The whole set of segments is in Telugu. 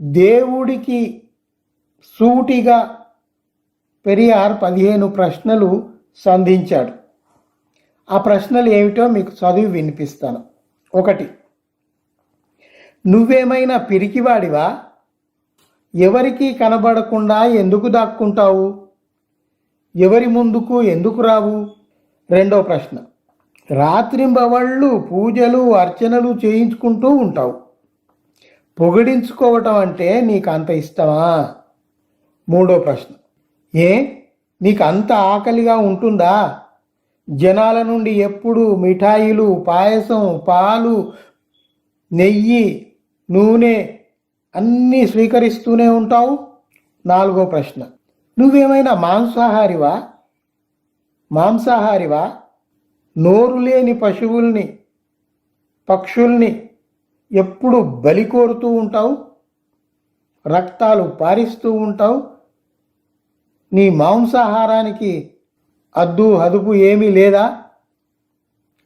దేవుడికి సూటిగా పెరియార్ పదిహేను ప్రశ్నలు సంధించాడు. ఆ ప్రశ్నలు ఏమిటో మీకు చదివి వినిపిస్తాను. ఒకటి నువ్వేమైనా పిరికివాడివా? ఎవరికి కనబడకుండా ఎందుకు దాక్కుంటావు? ఎవరి ముందుకు ఎందుకు రావు? రెండో ప్రశ్న రాత్రింబవళ్ళు పూజలు అర్చనలు చేయించుకుంటూ ఉంటావు. పొగిడించుకోవటం అంటే నీకు అంత ఇష్టమా? మూడో ప్రశ్న. ఏ? నీకు అంత ఆకలిగా ఉంటుందా? జనాల నుండి ఎప్పుడు మిఠాయిలు పాయసం పాలు నెయ్యి నూనె అన్నీ స్వీకరిస్తూనే ఉంటావు? నాలుగో ప్రశ్న. నువ్వేమైనా మాంసాహారివా? మాంసాహారివా? నోరు లేని పశువుల్ని పక్షుల్ని ఎప్పుడు బలి కోరుతూ ఉంటావు? రక్తాలు పారిస్తూ ఉంటావు? నీ మాంసాహారానికి అద్దు అదుపు ఏమీ లేదా?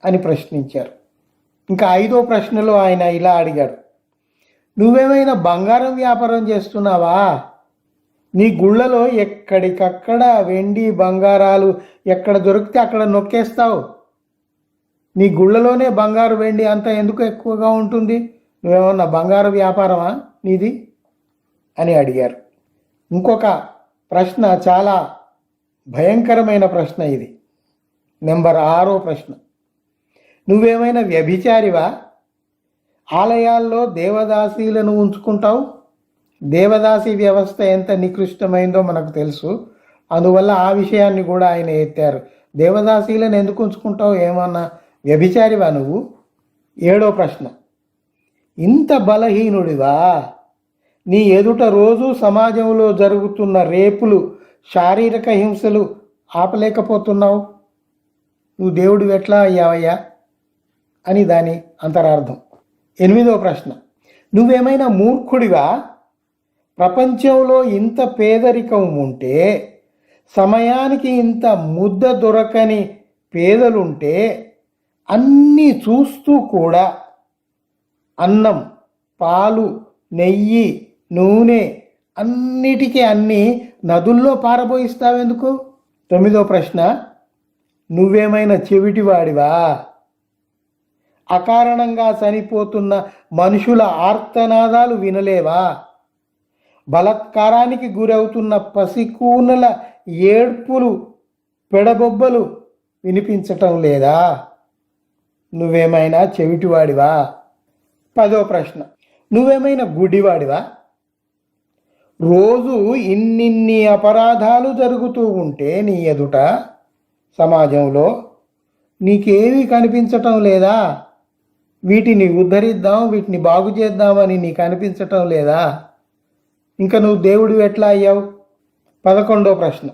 అని ప్రశ్నించారు. ఇంకా ఐదో ప్రశ్నలో ఆయన ఇలా అడిగాడు. నువ్వేమైనా బంగారం వ్యాపారం చేస్తున్నావా? నీ గుళ్ళలో ఎక్కడికక్కడ వెండి బంగారాలు ఎక్కడ దొరికితే అక్కడ నొక్కేస్తావు? నీ గుళ్ళలోనే బంగారు వెండి అంత ఎందుకు ఎక్కువగా ఉంటుంది? నువ్వేమన్నా బంగారు వ్యాపారమా నీది? అని అడిగారు. ఇంకొక ప్రశ్న చాలా భయంకరమైన ప్రశ్న ఇది. నెంబర్ ఆరో ప్రశ్న. నువ్వేమైనా వ్యభిచారివా? ఆలయాల్లో దేవదాసీలను ఉంచుకుంటావు? దేవదాసి వ్యవస్థ ఎంత నికృష్టమైందో మనకు తెలుసు. అందువల్ల ఆ విషయాన్ని కూడా ఆయన ఎత్తారు. దేవదాసీలను ఎందుకు ఉంచుకుంటావు? ఏమన్నా వ్యభిచారివా నువ్వు? ఏడో ప్రశ్న. ఇంత బలహీనుడివా? నీ ఎదుట రోజు సమాజంలో జరుగుతున్న రేపులు శారీరక హింసలు ఆపలేకపోతున్నావు? నువ్వు దేవుడు ఎట్లా అయ్యావయ్యా? అని దాని అంతరార్థం. ఎనిమిదో ప్రశ్న. నువ్వేమైనా మూర్ఖుడివా? ప్రపంచంలో ఇంత పేదరికం ఉంటే సమయానికి ఇంత ముద్ద దొరకని పేదలుంటే అన్నీ చూస్తూ కూడా అన్నం పాలు నెయ్యి నూనె అన్నిటికీ అన్నీ నదుల్లో పారబోయిస్తావెందుకు? తొమ్మిదో ప్రశ్న నువ్వేమైనా చెవిటివాడివా? అకారణంగా చనిపోతున్న మనుషుల ఆర్తనాదాలు వినలేవా? బలత్కారానికి గురవుతున్న పసికూనల ఏడ్పులు పెడబొబ్బలు వినిపించటం లేదా? నువ్వేమైనా చెవిటివాడివా? పదో ప్రశ్న. నువ్వేమైనా గుడివాడివా? రోజు ఇన్నిన్ని అపరాధాలు జరుగుతూ ఉంటే నీ ఎదుట సమాజంలో నీకేమీ కనిపించటం లేదా? వీటిని ఉద్ధరిద్దాం వీటిని బాగు చేద్దామని నీకు అనిపించటం లేదా? ఇంకా నువ్వు దేవుడు ఎట్లా అయ్యావు? పదకొండో ప్రశ్న.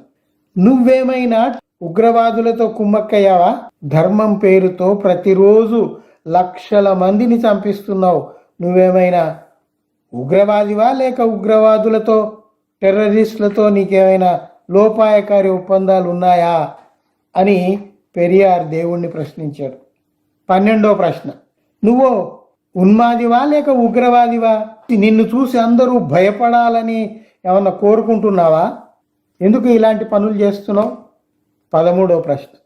నువ్వేమైనా ఉగ్రవాదులతో కుమ్మక్కయ్యావా? ధర్మం పేరుతో ప్రతిరోజు లక్షల మందిని చంపిస్తున్నావు. నువ్వేమైనా ఉగ్రవాదివా లేక ఉగ్రవాదులతో టెర్రరిస్టులతో నీకేమైనా లోపాయకారి ఒప్పందాలు ఉన్నాయా అని పెరియార్ దేవుణ్ణి ప్రశ్నించాడు. పన్నెండో ప్రశ్న. నువ్వు ఉన్మాదివా లేక ఉగ్రవాదివా? నిన్ను చూసి అందరూ భయపడాలని ఏమన్నా కోరుకుంటున్నావా? ఎందుకు ఇలాంటి పనులు చేస్తున్నావు? పదమూడో ప్రశ్న.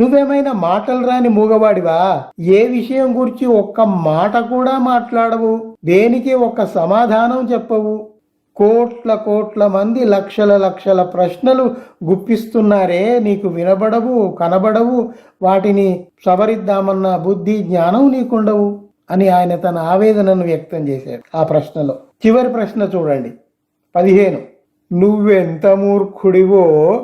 నువ్వేమైనా మాటలు రాని మూగవాడివా? ఏ విషయం గురించి ఒక్క మాట కూడా మాట్లాడవు. దేనికి ఒక్క సమాధానం చెప్పవు. కోట్ల కోట్ల మంది లక్షల లక్షల ప్రశ్నలు గుప్పిస్తున్నారే. నీకు వినబడవు కనబడవు. వాటిని సవరిద్దామన్న బుద్ధి జ్ఞానం నీకుండవు అని ఆయన తన ఆవేదనను వ్యక్తం చేశాడు ఆ ప్రశ్నలో. చివరి ప్రశ్న చూడండి. పదిహేను. నువ్వెంత మూర్ఖుడివో?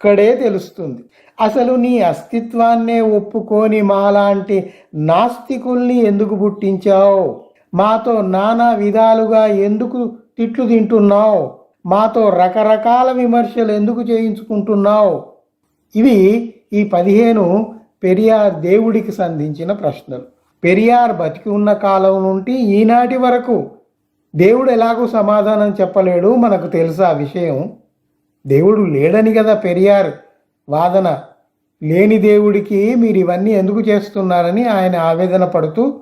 ఇక్కడే తెలుస్తుంది. అసలు నీ అస్తిత్వాన్నే ఒప్పుకొని మాలాంటి నాస్తికుల్ని ఎందుకు పుట్టించావు? మాతో నానా విధాలుగా ఎందుకు తిట్లు తింటున్నావు? మాతో రకరకాల విమర్శలు ఎందుకు చేయించుకుంటున్నావు? ఇవి ఈ పదిహేను పెరియార్ దేవుడికి సంధించిన ప్రశ్నలు. పెరియార్ బతికి ఉన్న కాలం నుండి ఈనాటి వరకు దేవుడు ఎలాగో సమాధానం చెప్పలేడు మనకు తెలుసా విషయం. దేవుడు లేడని కదా పెరియార్ వాదన. లేని దేవుడికి మీరు ఇవన్నీ ఎందుకు చేస్తున్నారని ఆయన ఆవేదన పడుతూ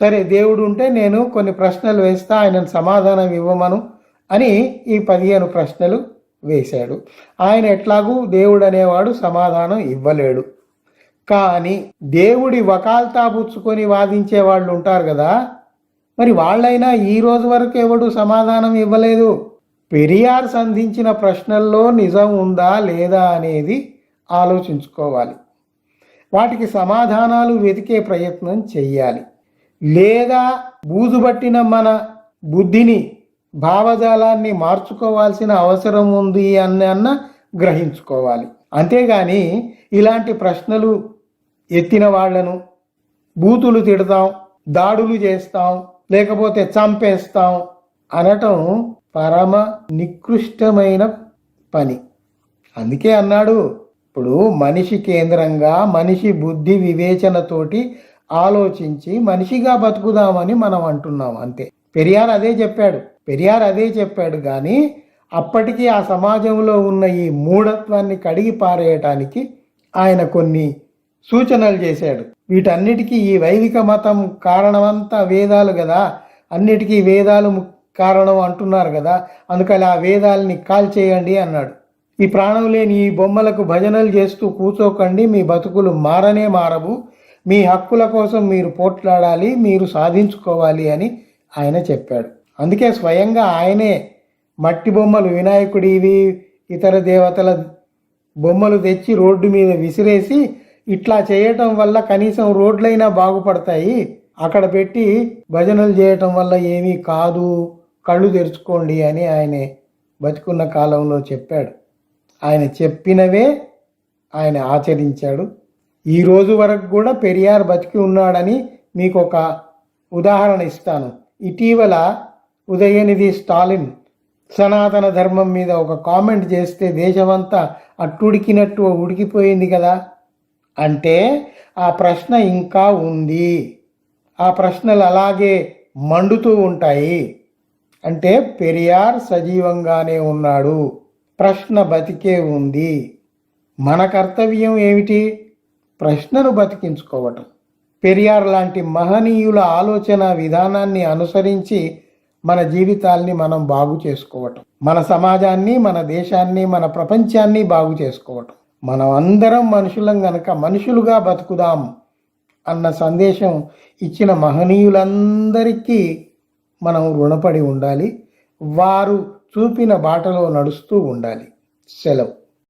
సరే దేవుడు ఉంటే నేను కొన్ని ప్రశ్నలు వేస్తా ఆయనను సమాధానం ఇవ్వమను అని ఈ పదిహేను ప్రశ్నలు వేశాడు. ఆయన ఎట్లాగూ దేవుడు అనేవాడు సమాధానం ఇవ్వలేడు. కానీ దేవుడి వకాల్తా పుచ్చుకొని వాదించే వాళ్ళు ఉంటారు కదా. మరి వాళ్ళైనా ఈ రోజు వరకు ఎవడు సమాధానం ఇవ్వలేదు? పెరియార్ సంధించిన ప్రశ్నల్లో నిజం ఉందా లేదా అనేది ఆలోచించుకోవాలి. వాటికి సమాధానాలు వెతికే ప్రయత్నం చెయ్యాలి. లేదా బూజుబట్టిన మన బుద్ధిని భావజాలాన్ని మార్చుకోవాల్సిన అవసరం ఉంది అని అన్న గ్రహించుకోవాలి. అంతేగాని ఇలాంటి ప్రశ్నలు ఎత్తిన వాళ్ళను బూతులు తిడతాం దాడులు చేస్తాం లేకపోతే చంపేస్తాం అనటం పరమ నికృష్టమైన పని. అందుకే అన్నాడు ఇప్పుడు మనిషి కేంద్రంగా మనిషి బుద్ధి వివేచనతోటి ఆలోచించి మనిషిగా బతుకుదామని మనం అంటున్నాం అంతే. పెరియార్ అదే చెప్పాడు. పెరియార్ అదే చెప్పాడు కానీ అప్పటికి ఆ సమాజంలో ఉన్న ఈ మూఢత్వాన్ని కడిగి పారేయటానికి ఆయన కొన్ని సూచనలు చేశాడు. వీటన్నిటికీ ఈ వైదిక మతం కారణమంతా వేదాలు కదా అన్నిటికీ వేదాలు కారణం అంటున్నారు కదా అందుకని ఆ వేదాలని కాల్చేయండి అన్నాడు. ఈ ప్రాణం లేని ఈ బొమ్మలకు భజనలు చేస్తూ కూర్చోకండి మీ బతుకులు మారనే మారవు మీ హక్కుల కోసం మీరు పోట్లాడాలి మీరు సాధించుకోవాలి అని ఆయన చెప్పాడు. అందుకే స్వయంగా ఆయనే మట్టి బొమ్మలు వినాయకుడివి ఇతర దేవతల బొమ్మలు తెచ్చి రోడ్డు మీద విసిరేసి ఇట్లా చేయటం వల్ల కనీసం రోడ్లైనా బాగుపడతాయి. అక్కడ పెట్టి భజనలు చేయటం వల్ల ఏమీ కాదు. కళ్ళు తెరుచుకోండి అని ఆయన బతికున్న కాలంలో చెప్పాడు. ఆయన చెప్పినవే ఆయన ఆచరించాడు. ఈ రోజు వరకు కూడా పెరియార్ బతికి ఉన్నాడని మీకు ఒక ఉదాహరణ ఇస్తాను. ఇటీవల ఉదయనిధి స్టాలిన్ సనాతన ధర్మం మీద ఒక కామెంట్ చేస్తే దేశమంతా అట్టుడికినట్టు ఉడికిపోయింది కదా? అంటే ఆ ప్రశ్న ఇంకా ఉంది. ఆ ప్రశ్నలు అలాగే మండుతూ ఉంటాయి. అంటే పెరియార్ సజీవంగానే ఉన్నాడు. ప్రశ్న బతికే ఉంది. మన కర్తవ్యం ఏమిటి? ప్రశ్నను బతికించుకోవటం. పెరియార్ లాంటి మహనీయుల ఆలోచన విధానాన్ని అనుసరించి మన జీవితాల్ని మనం బాగు చేసుకోవటం. మన సమాజాన్ని మన దేశాన్ని మన ప్రపంచాన్ని బాగు చేసుకోవటం. మనం అందరం మనుషులం గనక మనుషులుగా బతుకుదాం అన్న సందేశం ఇచ్చిన మహనీయులందరికీ మనం రుణపడి ఉండాలి. వారు చూపిన బాటలో నడుస్తూ ఉండాలి. సెలవు.